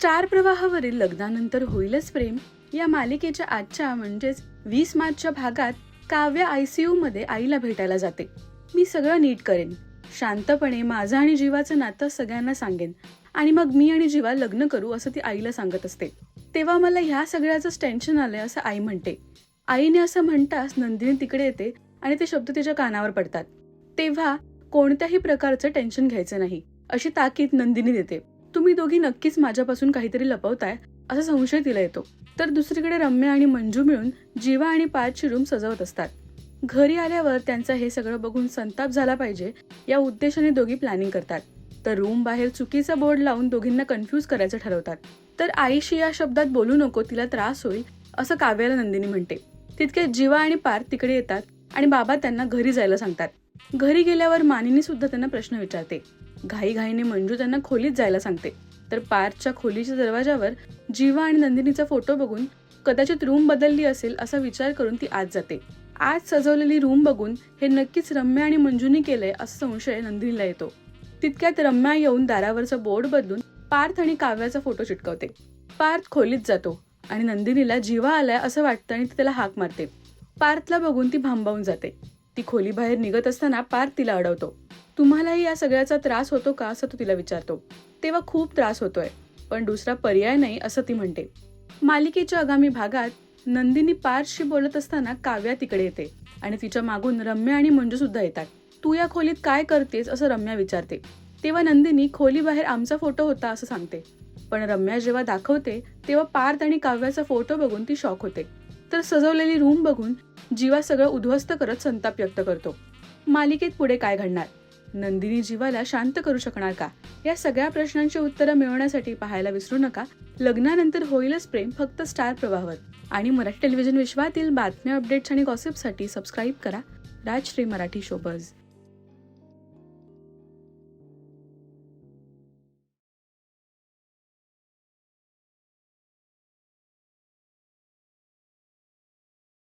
Star प्रवाहावरील लग्नानंतर होईलच प्रेम. या मालिकेच्या आजच्या म्हणजेच वीस मार्चच्या भागात काव्य सी मध्ये आईला भेटायला जाते. मी सगळं नीट करेन. शांतपणे माझं आणि जीवाचं नातं सगळ्यांना सांगेन. आणि मग मी आणि जीवा लग्न करू असं ती आईला सांगत असते. तेव्हा मला ह्या सगळ्याचंच टेन्शन आलंय असं आई म्हणते. आईने असं म्हणताच नंदिनी तिकडे येते आणि ते शब्द तिच्या कानावर पडतात. तेव्हा कोणत्याही प्रकारचं टेन्शन घ्यायचं नाही. अशी ताकीद नंदिनी देते. तुम्ही दोघी नक्कीच माझ्यापासून काहीतरी लपवताय असा संशय तिला येतो. तर दुसरीकडे रम्या आणि मंजू मिळून जीवा आणि पाचची रूम सजवत असतात. घरी आल्यावर त्यांचा हे सगळं बघून संताप झाला पाहिजे या उद्देशाने दोघी प्लॅनिंग करतात. तर रूम बाहेर चुकीचा बोर्ड लावून दोघींना कन्फ्यूज करायचं ठरवतात. तर आईशी या शब्दात बोलू नको तिला त्रास होईल असं काव्याला नंदिनी म्हणते. तितके जीवा आणि पार्थ तिकडे येतात आणि बाबा त्यांना घरी जायला सांगतात. घरी गेल्यावर मानिनी सुद्धा त्यांना प्रश्न विचारते. घाईघाईने मंजू त्यांना खोलीत जायला सांगते. तर पार्थच्या खोलीच्या दरवाजावर जीवा आणि नंदिनीचा फोटो बघून कदाचित रूम बदलली असेल असा विचार करून ती आत जाते. आज सजवलेली रूम बघून हे नक्कीच रम्या आणि मंजूनी केलंय असा संशय नंदिनीला येतो. तितक्यात रम्या येऊन दारावरचा बोर्ड बदलून पार्थ आणि काव्याचा फोटो चिटकवते. पार्थ खोलीत जातो आणि नंदिनीला जीवा आलाय असं वाटतं आणि ती त्याला हाक मारते. पार्थला बघून ती भांबावून जाते. ती खोलीबाहेर निघत असताना पार्थ तिला अडवतो. तुम्हालाही या सगळ्याचा त्रास होतो का असं तो तिला विचारतो. तेव्हा खूप त्रास होतोय पण दुसरा पर्याय नाही असं ती म्हणते. मालिकेच्या आगामी भागात नंदिनी पार्थशी बोलत असताना काव्या तिकडे येते आणि तिच्या मागून रम्या आणि मंजू सुद्धा येतात. तू या खोलीत काय करतेस? असं रम्या विचारते. तेव्हा नंदिनी खोलीबाहेर आमचा फोटो होता असं सांगते. पण रम्या जेव्हा दाखवते तेव्हा पार्थ आणि काव्याचा फोटो बघून ती शॉक होते. तर सजवलेली रूम बघून जीवा सगळं उद्ध्वस्त करत संताप व्यक्त करतो. मालिकेत पुढे काय घडणार? नंदिनी जीवाला शांत करू शकणार का? या सगळ्या प्रश्नांची उत्तरं मिळवण्यासाठी पाहायला विसरू नका. लग्नानंतर होईलच प्रेम फक्त स्टार प्रवाहावर. आणि मराठी टेलिव्हिजन विश्वातील बातम्या अपडेट्स आणि गॉसिपसाठी सबस्क्राईब करा. राजश्री मराठी शोबज